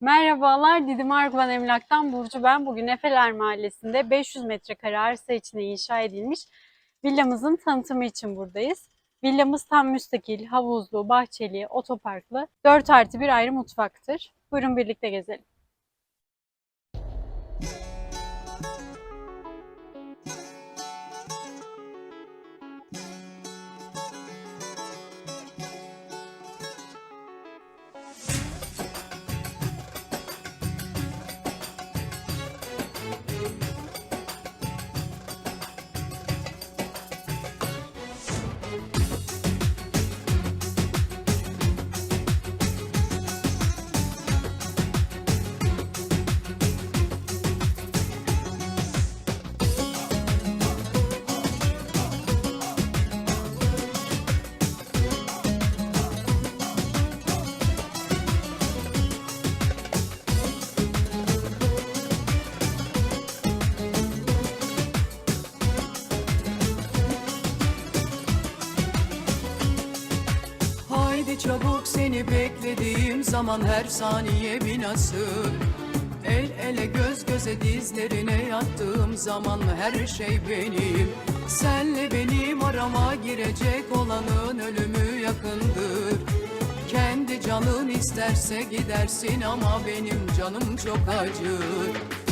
Merhabalar, Didim Argvan Emlak'tan Burcu ben. Bugün Efeler Mahallesi'nde 500 metrekare arsa içine inşa edilmiş villamızın tanıtımı için buradayız. Villamız tam müstakil, havuzlu, bahçeli, otoparklı, 4 artı bir ayrı mutfaktır. Buyurun birlikte gezelim. Çabuk seni beklediğim zaman her saniye bir nasıl? El ele göz göze dizlerine yattığım zaman her şey benim? Senle benim arama girecek olanın ölümü yakındır. Kendi canın isterse gidersin ama benim canım çok acır